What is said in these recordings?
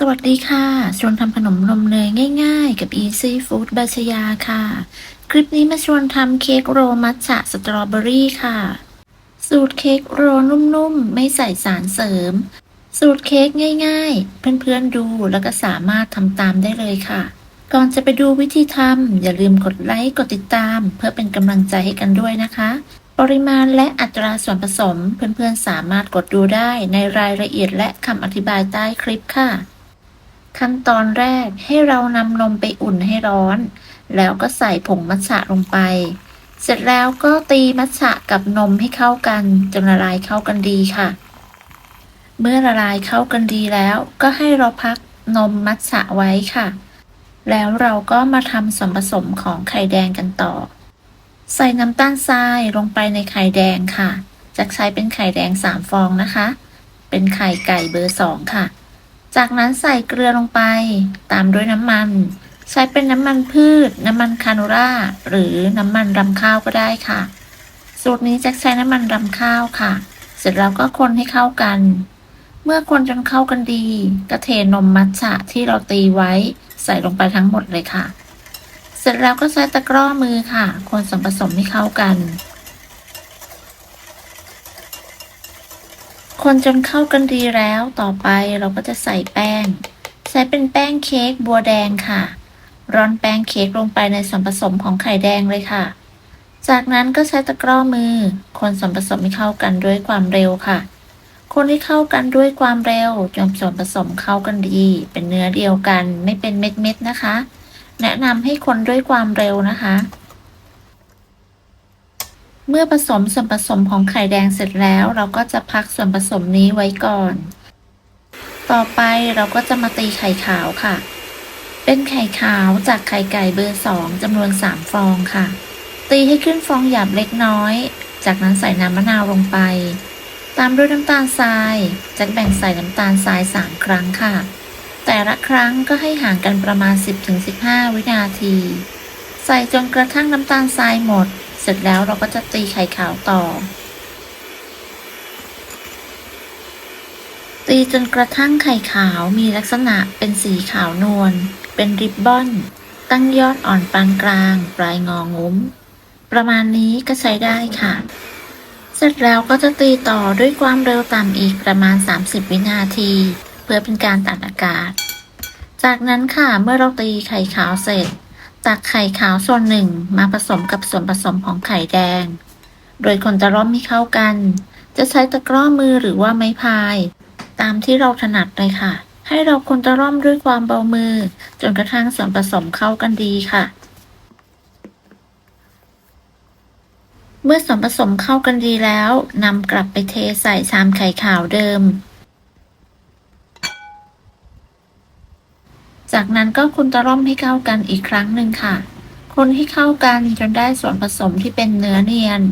สวัสดีค่ะ ชวนทำขนมนมเนยง่ายๆ กับ Easy Food บาชยาค่ะ คลิปนี้มาชวนทำเค้กโรมัทฉะสตรอเบอรี่ค่ะ สูตรเค้กโรนุ่มๆ ไม่ใส่สารเสริม สูตรเค้กง่ายๆ เพื่อนๆดูแล้วก็สามารถทำตามได้เลยค่ะ ก่อนจะไปดูวิธีทำอย่าลืมกดไลค์กดติดตาม เพื่อเป็นกำลังใจให้กันด้วยนะคะ ปริมาณและอัตราส่วนผสมเพื่อนๆสามารถกดดูได้ในรายละเอียดและคำอธิบายใต้คลิปค่ะ ขั้นตอนแรกให้เรานำนมไปอุ่นให้ร้อน แล้วก็ใส่ผงมัทฉะลงไป เสร็จแล้วก็ตีมัทฉะกับนมให้เข้ากันจนละลายเข้ากันดีค่ะ เมื่อละลายเข้ากันดีแล้ว ก็ให้เราพักนมมัทฉะไว้ค่ะ แล้วเราก็มาทำส่วนผสมของไข่แดงกันต่อ ใส่น้ำตาลทรายลงไปในไข่แดงค่ะจะใช้เป็นไข่แดงสามฟองนะคะ เป็นไข่ไก่เบอร์สองค่ะ จากนั้นใส่เกลือลงไป ตามด้วยน้ำมัน ใช้เป็นน้ำมันพืช น้ำมันคาโนราหรือน้ำมันรำข้าวก็ได้ค่ะ สูตรนี้จะใช้น้ำมันรำข้าวค่ะ เสร็จแล้วก็คนให้เข้ากัน เมื่อคนจนเข้ากันดีก็เทนมมัทฉะที่เราตีไว้ใส่ลงไปทั้งหมดเลยค่ะ เสร็จแล้วก็ใช้ตะกร้อมือค่ะ คนส่วนผสมให้เข้ากัน คนจนเข้ากันดีแล้วต่อไปเราก็จะใส่แป้ง ใช้เป็นแป้งเค้กบัวแดงค่ะ ร่อนแป้งเค้กลงไปในส่วนผสมของไข่แดงเลยค่ะ จากนั้นก็ใช้ตะกร้อมือ คนส่วนผสมให้เข้ากันด้วยความเร็วค่ะ คนที่เข้ากันด้วยความเร็วจนส่วนผสมเข้ากันดี เป็นเนื้อเดียวกันไม่เป็นเม็ดๆนะคะ แนะนำให้คนด้วยความเร็วนะคะ เมื่อผสมส่วนผสมของไข่แดงเสร็จแล้ว เราก็จะพักส่วนผสมนี้ไว้ก่อน ต่อไปเราก็จะมาตีไข่ขาวค่ะ เป็นไข่ขาวจากไข่ไก่เบอร์สองจำนวนสามฟองค่ะ ตีให้ขึ้นฟองหยาบเล็กน้อย จากนั้นใส่น้ำมะนาวลงไป ตามด้วยน้ำตาลทรายจากแบ่งใส่น้ำตาลทรายสามครั้งค่ะ แต่ละครั้งก็ให้ห่างกันประมาณ 10-15 วินาที ใส่จนกระทั่งน้ำตาลทรายหมด สร็จแล้วเราก็จะตีไข่ขาวต่อ ตีจนกระทั่งไข่ขาวมีลักษณะเป็นสีขาวนวล เป็นริบบอน ตั้งยอดอ่อนปานกลาง ปลายงองุ้ม ประมาณนี้ก็ใช้ได้ค่ะ เสร็จแล้วก็จะตีต่อด้วยความเร็วต่ำอีกประมาณ 30 วินาที เพื่อเป็นการตัดอากาศ จากนั้นค่ะเมื่อเราตีไข่ขาวเสร็จ ตักไข่ขาวส่วนหนึ่งมาผสมกับส่วนผสมของไข่แดง โดยคนจะร่อมให้เข้ากัน จะใช้ตะกร้อมือหรือว่าไม้พาย ตามที่เราถนัดเลยค่ะ ให้เราคนตะร่อมด้วยความเบามือ จนกระทั่งส่วนผสมเข้ากันดีค่ะ เมื่อส่วนผสมเข้ากันดีแล้วนำกลับไปเทใส่ชามไข่ขาวเดิม จากนั้นก็คนตะร่อมให้เข้ากันอีกครั้งหนึ่งค่ะ คนให้เข้ากันจนได้ส่วนผสมที่เป็นเนื้อเนียน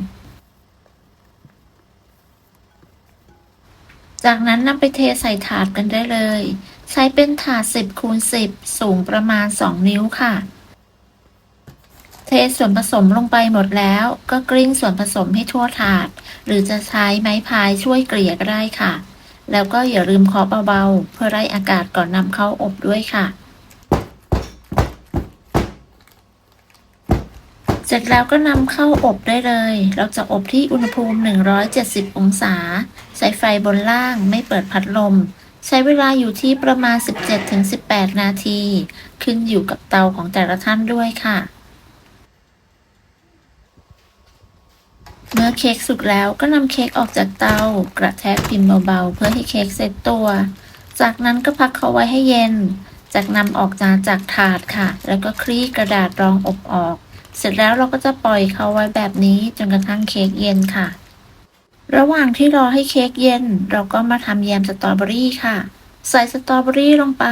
จากนั้นนำไปเทใส่ถาดกันได้เลย ใช้เป็นถาด 10คูณ10 สูงประมาณ 2 นิ้วค่ะ เทส่วนผสมลงไปหมดแล้วก็กลิ้งส่วนผสมให้ทั่วถาด หรือจะใช้ไม้พายช่วยเกลี่ยก็ได้ค่ะแล้วก็อย่าลืมเคาะเบาๆ เพื่อไล่อากาศก่อนนำเข้าอบด้วยค่ะ เส ร็จแล้วก็นำเข้าอบได้เลย เราจะอบที่อุณหภูมิ 170 องศาใช้ไฟบนล่างไม่เปิดพัดลม ใช้เวลาอยู่ที่ประมาณ 17-18 นาที ขึ้นอยู่กับเตาของแต่ละท่านด้วยค่ะ เมื่อเค้กสุกแล้วก็นำเค้กออกจากเตา กระแทกพิมพ์เบาๆ เพื่อให้เค้กเซ็ตตัว จากนั้นก็พักเขาไว้ให้เย็น จากนำออกจากจากถาดค่ะ แล้วก็คลี่กระดาษรองอบออก เสร็จแล้วเราก็จะปล่อยเขาไว้แบบนี้จนกระทั่งเค้กเย็นค่ะ ระหว่างที่รอให้เค้กเย็น เราก็มาทำแยมสตรอเบอรี่ค่ะ ใส่สตรอเบอรี่ลงไป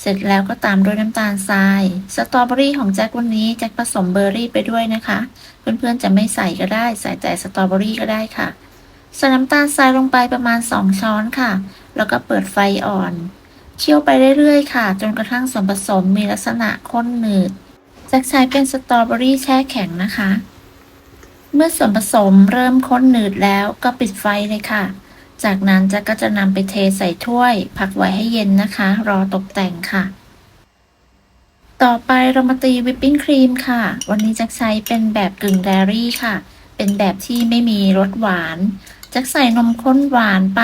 เสร็จแล้วก็ตามด้วยน้ำตาลทราย สตรอเบอรี่ของแจ็ควันนี้แจ็คผสมเบอร์รี่ไปด้วยนะคะ เพื่อนๆจะไม่ใส่ก็ได้ ใส่แต่สตรอเบอรี่ก็ได้ค่ะ ใส่น้ำตาลทรายลงไปประมาณ 2 ช้อนค่ะ แล้วก็เปิดไฟอ่อน เคี่ยวไปเรื่อยๆค่ะ จนกระทั่งส่วนผสมมีลักษณะข้นหนืด จ็คใช้เป็นสตรอเบอรี่แช่แข็งนะคะ เมื่อส่วนผสมเริ่มข้นหนืดแล้วก็ปิดไฟเลยค่ะ จากนั้นจะก็จะนำไปเทใส่ถ้วย พักไว้ให้เย็นนะคะ รอตกแต่งค่ะ ต่อไปเรามาตีวิปปิ้งครีมค่ะ วันนี้จะใช้เป็นแบบกึ่งเดรี่ค่ะ เป็นแบบที่ไม่มีรสหวานจะใส่นมข้นหวานไป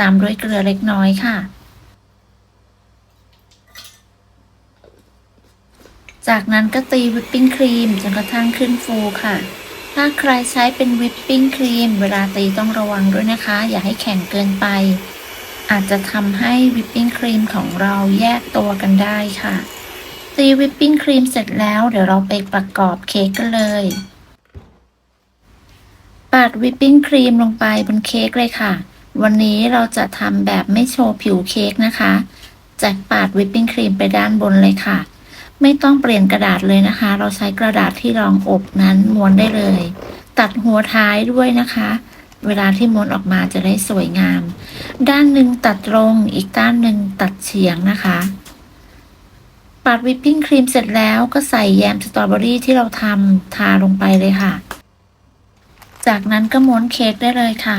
ตามด้วยเกลือเล็กน้อยค่ะ จากนั้นก็ตีวิปปิ้งครีมจนกระทั่งขึ้นฟูค่ะ ถ้าใครใช้เป็นวิปปิ้งครีม เวลาตีต้องระวังด้วยนะคะ อย่าให้แข็งเกินไป อาจจะทำให้วิปปิ้งครีมของเราแยกตัวกันได้ค่ะ ตีวิปปิ้งครีมเสร็จแล้วเดี๋ยวเราไปประกอบเค้กกันเลยปาดวิปปิ้งครีมลงไปบนเค้กเลยค่ะ วันนี้เราจะทำแบบไม่โชว์ผิวเค้กนะคะแจกปาดวิปปิ้งครีมไปด้านบนเลยค่ะ ไม่ต้องเปลี่ยนกระดาษเลยนะคะ เราใช้กระดาษที่รองอบนั้นม้วนได้เลย ตัดหัวท้ายด้วยนะคะ เวลาที่ม้วนออกมาจะได้สวยงาม ด้านหนึ่งตัดตรงอีกด้านหนึ่งตัดเฉียงนะคะปาดวิปปิ้งครีมเสร็จแล้วก็ใส่แยมสตรอเบอรี่ที่เราทำทาลงไปเลยค่ะ จากนั้นก็ม้วนเค้กได้เลยค่ะ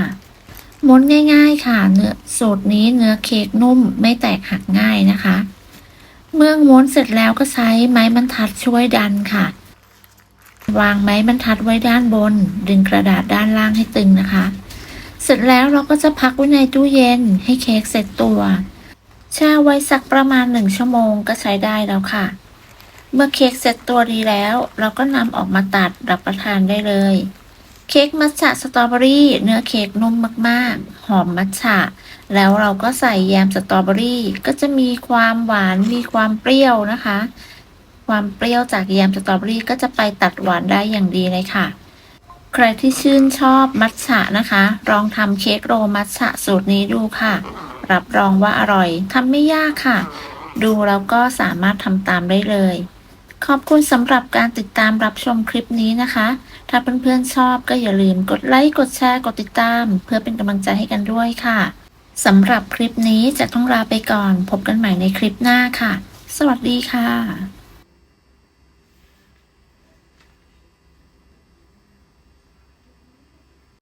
ม้วนง่าย ๆ ค่ะ เนื้อสูตรนี้เนื้อเค้กนุ่มไม่แตกหักง่ายนะคะ มื่อม้วนเสร็จแล้วก็ใช้ไม้บรรทัดช่วยดันค่ะ วางไม้บรรทัดไว้ด้านบน ดึงกระดาษด้านล่างให้ตึงนะคะ เสร็จแล้วเราก็จะพักไว้ในตู้เย็นให้เค้กเสร็จตัวแช่ไว้สักประมาณหนึ่งชั่วโมงก็ใช้ได้แล้วค่ะ เมื่อเค้กเสร็จตัวดีแล้ว เราก็นำออกมาตัดรับประทานได้เลย เค้กมัทฉะสตรอเบอรี่ เนื้อเค้กนุ่มมากๆ หอมมัทฉะ แล้วเราก็ใส่แยมสตรอเบอรี่ ก็จะมีความหวานมีความเปรี้ยวนะคะ ความเปรี้ยวจากแยมสตรอเบอรี่ ก็จะไปตัดหวานได้อย่างดีเลยค่ะ ใครที่ชื่นชอบมัทฉะนะคะ ลองทำเค้กโรมัทฉะสูตรนี้ดูค่ะ รับรองว่าอร่อยทำไม่ยากค่ะ ดูแล้วก็สามารถทำตามได้เลย ขอบคุณสำหรับการติดตามรับชมคลิปนี้นะคะ ถ้าเพื่อนๆชอบก็อย่าลืมกดไลค์ กดแชร์ กดติดตาม เพื่อเป็นกำลังใจให้กันด้วยค่ะสำหรับคลิปนี้จะต้องลาไปก่อน พบกันใหม่ในคลิปหน้าค่ะ สวัสดีค่ะ